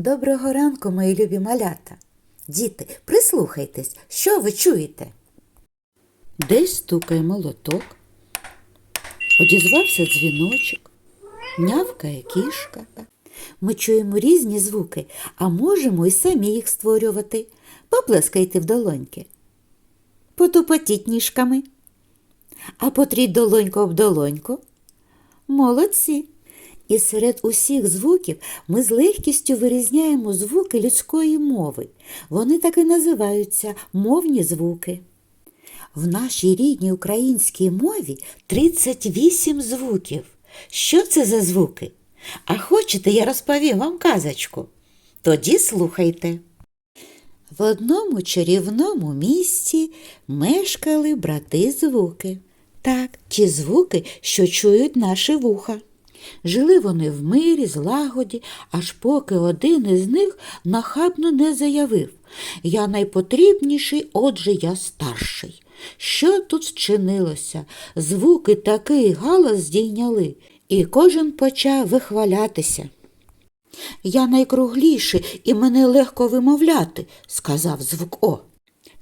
Доброго ранку, мої любі малята. Діти, прислухайтесь, що ви чуєте? Десь стукає молоток, одізвався дзвіночок, нявкає кішка. Ми чуємо різні звуки, а можемо і самі їх створювати. Поплескайте в долоньки, потупотіть ніжками, а потріть долоньку об долоньку. Молодці! І серед усіх звуків ми з легкістю вирізняємо звуки людської мови. Вони так і називаються мовні звуки. В нашій рідній українській мові 38 звуків. Що це за звуки? А хочете, я розповім вам казочку? Тоді слухайте. В одному чарівному місті мешкали брати звуки. Так, ті звуки, що чують наші вуха. Жили вони в мирі, злагоді, аж поки один із них нахабно не заявив Я найпотрібніший, отже я старший. Що тут вчинилося? Звуки такий галас здійняли, і кожен почав вихвалятися. Я найкругліший і мене легко вимовляти, сказав звук О.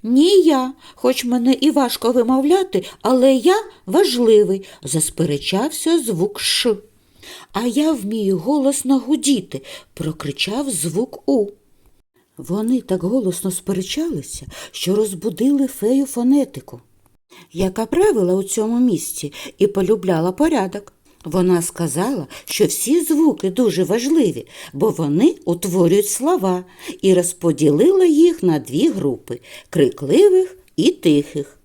Ні я, хоч мене і важко вимовляти, але я важливий, засперечався звук Ш. А я вмію голосно гудіти, прокричав звук У. Вони так голосно сперечалися, що розбудили фею фонетику, яка правила у цьому місці і полюбляла порядок. Вона сказала, що всі звуки дуже важливі, бо вони утворюють слова, і розподілила їх на дві групи крикливих і тихих.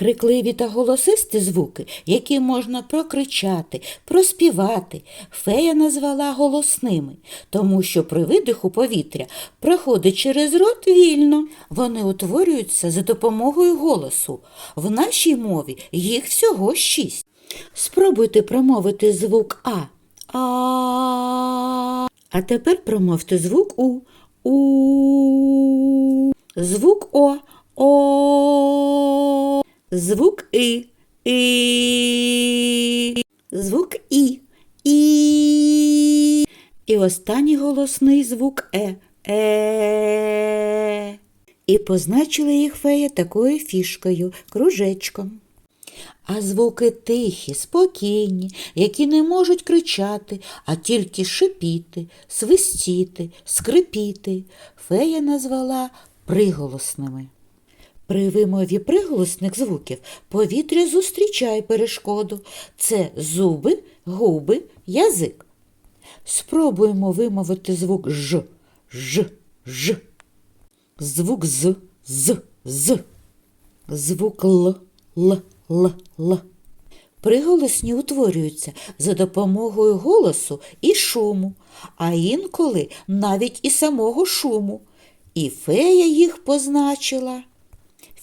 Крикливі та голосисті звуки, які можна прокричати, проспівати, фея назвала голосними, тому що при видиху повітря проходить через рот вільно. Вони утворюються за допомогою голосу. В нашій мові їх всього шість. Спробуйте промовити звук А. А. А тепер промовте звук У. У. Звук О. О. Звук И. І. Звук І. І. І останній голосний звук Е. Е. І позначила їх фея такою фішкою, кружечком. А звуки тихі, спокійні, які не можуть кричати, а тільки шипіти, свистіти, скрипіти, фея назвала приголосними. При вимові приголосних звуків повітря зустрічає перешкоду. Це зуби, губи, язик. Спробуємо вимовити звук Ж, Ж, Ж. Звук З, З, З. Звук Л, Л, Л, Л. Приголосні утворюються за допомогою голосу і шуму, а інколи навіть і самого шуму. І фея їх позначила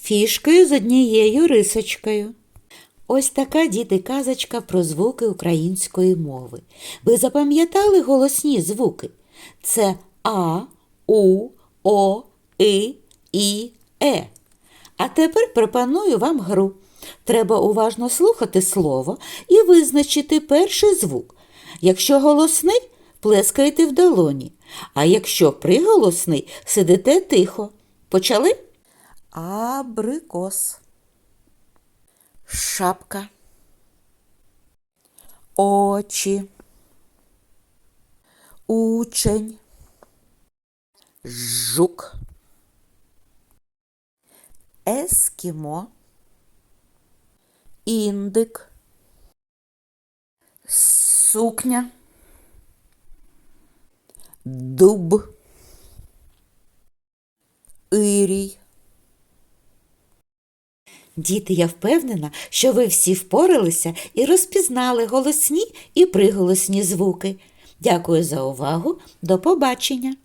фішкою з однією рисочкою. Ось така діти казочка про звуки української мови. Ви запам'ятали голосні звуки? Це А, У, О, И, І, Е. А тепер пропоную вам гру. Треба уважно слухати слово і визначити перший звук. Якщо голосний, плескайте в долоні, а якщо приголосний, сидите тихо. Почали? Абрикос. Шапка. Очі. Учень. Жук. Ескімо. Індик. Сукня. Дуб. Ірій. Діти, я впевнена, що ви всі впоралися і розпізнали голосні і приголосні звуки. Дякую за увагу. До побачення!